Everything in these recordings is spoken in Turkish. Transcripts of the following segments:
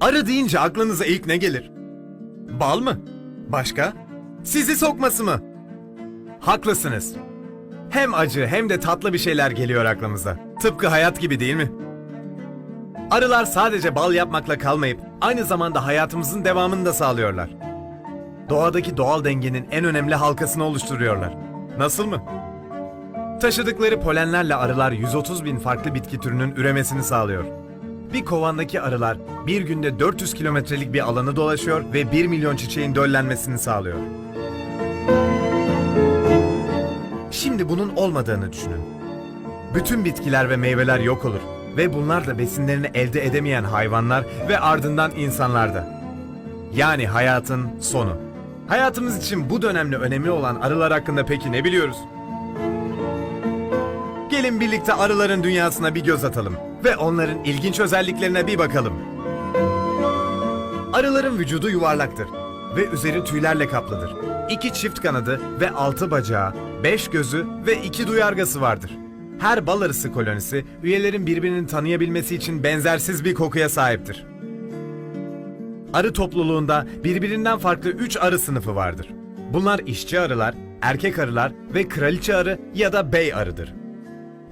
Arı deyince aklınıza ilk ne gelir? Bal mı? Başka? Sizi sokması mı? Haklısınız. Hem acı hem de tatlı bir şeyler geliyor aklımıza. Tıpkı hayat gibi değil mi? Arılar sadece bal yapmakla kalmayıp aynı zamanda hayatımızın devamını da sağlıyorlar. Doğadaki doğal dengenin en önemli halkasını oluşturuyorlar. Nasıl mı? Taşıdıkları polenlerle arılar 130 bin farklı bitki türünün üremesini sağlıyor. Bir kovandaki arılar bir günde 400 kilometrelik bir alanı dolaşıyor ve 1 milyon çiçeğin döllenmesini sağlıyor. Şimdi bunun olmadığını düşünün. Bütün bitkiler ve meyveler yok olur ve bunlar da besinlerini elde edemeyen hayvanlar ve ardından insanlar da. Yani hayatın sonu. Hayatımız için bu dönemde önemli olan arılar hakkında peki ne biliyoruz? Gelin birlikte arıların dünyasına bir göz atalım ve onların ilginç özelliklerine bir bakalım. Arıların vücudu yuvarlaktır ve üzeri tüylerle kaplıdır. İki çift kanadı ve altı bacağı, beş gözü ve iki duyargası vardır. Her bal arısı kolonisi üyelerin birbirini tanıyabilmesi için benzersiz bir kokuya sahiptir. Arı topluluğunda birbirinden farklı üç arı sınıfı vardır. Bunlar işçi arılar, erkek arılar ve kraliçe arı ya da bey arıdır.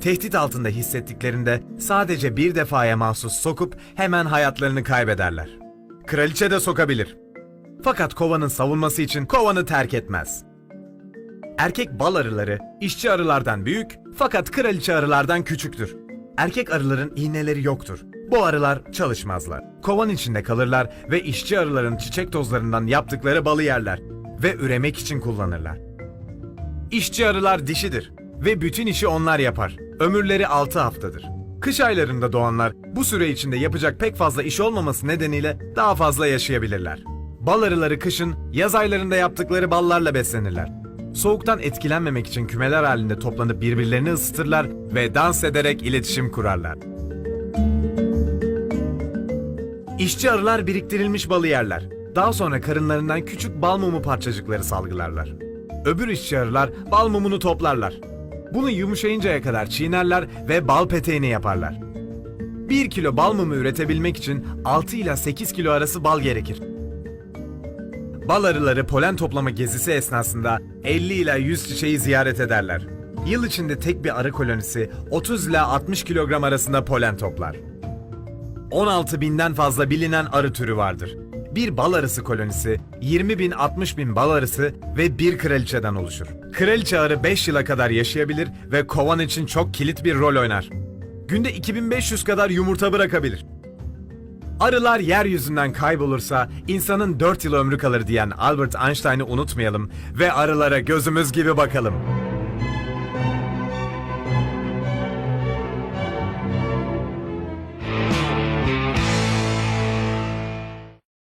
Tehdit altında hissettiklerinde sadece bir defaya mahsus sokup hemen hayatlarını kaybederler. Kraliçe de sokabilir. Fakat kovanın savunması için kovanı terk etmez. Erkek bal arıları işçi arılardan büyük fakat kraliçe arılardan küçüktür. Erkek arıların iğneleri yoktur. Bu arılar çalışmazlar. Kovan içinde kalırlar ve işçi arıların çiçek tozlarından yaptıkları balı yerler ve üremek için kullanırlar. İşçi arılar dişidir ve bütün işi onlar yapar. Ömürleri 6 haftadır. Kış aylarında doğanlar bu süre içinde yapacak pek fazla iş olmaması nedeniyle daha fazla yaşayabilirler. Bal arıları kışın yaz aylarında yaptıkları ballarla beslenirler. Soğuktan etkilenmemek için kümeler halinde toplanıp birbirlerini ısıtırlar ve dans ederek iletişim kurarlar. İşçi arılar biriktirilmiş balı yerler. Daha sonra karınlarından küçük bal mumu parçacıkları salgılarlar. Öbür işçi arılar bal mumunu toplarlar. Bunu yumuşayıncaya kadar çiğnerler ve bal peteğini yaparlar. 1 kilo bal mumu üretebilmek için 6 ila 8 kilo arası bal gerekir. Bal arıları polen toplama gezisi esnasında 50 ila 100 çiçeği ziyaret ederler. Yıl içinde tek bir arı kolonisi 30 ila 60 kilogram arasında polen toplar. 16 binden fazla bilinen arı türü vardır. Bir bal arısı kolonisi 20 bin 60 bin bal arısı ve bir kraliçeden oluşur. Kraliçe arı 5 yıla kadar yaşayabilir ve kovan için çok kilit bir rol oynar. Günde 2500 kadar yumurta bırakabilir. Arılar yeryüzünden kaybolursa insanın 4 yıl ömrü kalır diyen Albert Einstein'ı unutmayalım ve arılara gözümüz gibi bakalım.